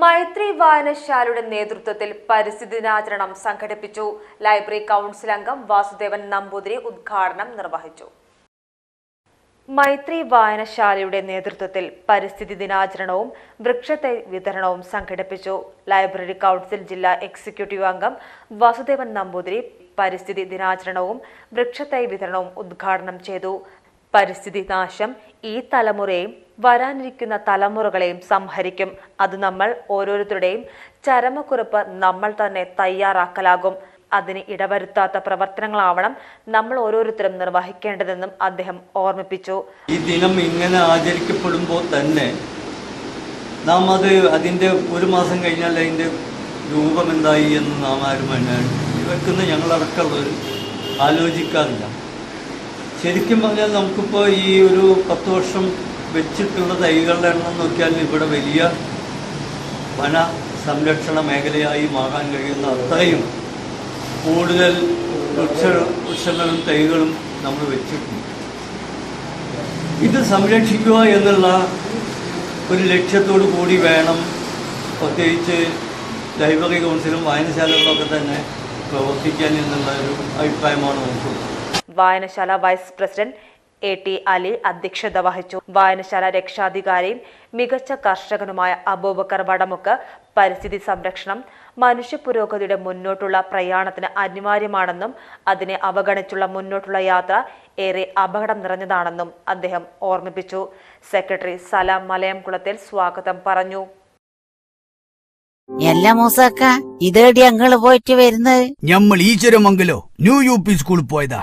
മൈത്രി വായനശാലയുടെ നേതൃത്വത്തിൽ പരിസ്ഥിതി ദിനാചരണം സംഘടിപ്പിച്ചു. ലൈബ്രറി കൗൺസിൽ അംഗം വാസുദേവൻ നമ്പൂതിരി ഉദ്ഘാടനം നിർവഹിച്ചു. മൈത്രി വായനശാലയുടെ നേതൃത്വത്തിൽ പരിസ്ഥിതി ദിനാചരണവും വൃക്ഷത്തൈ വിതരണവും സംഘടിപ്പിച്ചു. ലൈബ്രറി കൗൺസിൽ ജില്ലാ എക്സിക്യൂട്ടീവ് അംഗം വാസുദേവൻ നമ്പൂതിരി പരിസ്ഥിതി ദിനാചരണവും വൃക്ഷത്തൈ വിതരണവും ഉദ്ഘാടനം ചെയ്തു. പരിസ്ഥിതി നാശം ഈ തലമുറയെയും വരാനിരിക്കുന്ന തലമുറകളെയും സംഹരിക്കും. അത് നമ്മൾ ഓരോരുത്തരുടെയും ചരമക്കുറിപ്പ് നമ്മൾ തന്നെ തയ്യാറാക്കലാകും. അതിന് ഇടവരുത്താത്ത പ്രവർത്തനങ്ങളാവണം നമ്മൾ ഓരോരുത്തരും നിർവഹിക്കേണ്ടതെന്നും അദ്ദേഹം ഓർമ്മിപ്പിച്ചു. ഈ ദിനം ഇങ്ങനെ ആചരിക്കപ്പെടുമ്പോൾ തന്നെ നാം അത് അതിന്റെ ഒരു മാസം കഴിഞ്ഞാൽ അതിന്റെ രൂപം എന്തായി എന്ന് നാം ആരും വെക്കുന്ന ഞങ്ങളടക്കമുള്ളവർ ആലോചിക്കാറില്ല. ശരിക്കും പറഞ്ഞാൽ നമുക്കിപ്പോൾ ഈ ഒരു പത്ത് വർഷം വെച്ചിട്ടുള്ള തൈകളുടെ എണ്ണം നോക്കിയാൽ ഇവിടെ വലിയ വന സംരക്ഷണ മേഖലയായി മാറാൻ കഴിയുന്ന അത്രയും കൂടുതൽ വൃക്ഷ വൃക്ഷങ്ങളും തൈകളും നമ്മൾ വെച്ചിട്ടുണ്ട്. ഇത് സംരക്ഷിക്കുക എന്നുള്ള ഒരു ലക്ഷ്യത്തോടു കൂടി വേണം. പ്രത്യേകിച്ച് ലൈബ്രറി കൗൺസിലും വായനശാലകളൊക്കെ തന്നെ പ്രവർത്തിക്കാൻ എന്നുള്ള ഒരു അഭിപ്രായമാണ് നമുക്കുള്ളത് വായനശാല vice president A T Ali അധ്യക്ഷത വഹിച്ചു. വായനശാല രക്ഷാധികാരിയും മികച്ച കർഷകനുമായ അബൂബക്കർ വടമുക്ക് പരിസ്ഥിതി സംരക്ഷണം മനുഷ്യ പുരോഗതിയുടെ മുന്നോട്ടുള്ള പ്രയാണത്തിന് അനിവാര്യമാണെന്നും അതിനെ അവഗണിച്ചുള്ള മുന്നോട്ടുള്ള യാത്ര ഏറെ അപകടം നിറഞ്ഞതാണെന്നും അദ്ദേഹം ഓർമ്മിപ്പിച്ചു. സെക്രട്ടറി സലാം മലയംകുളത്തിൽ സ്വാഗതം പറഞ്ഞു. എല്ലാ മൂസക്ക ഇതേടി അങ്ങൾ പോയിട്ട് വരുന്നത്? ഞമ്മൾ ഈശ്വരമംഗലോ ന്യൂ യു പി സ്കൂളിൽ പോയതാ.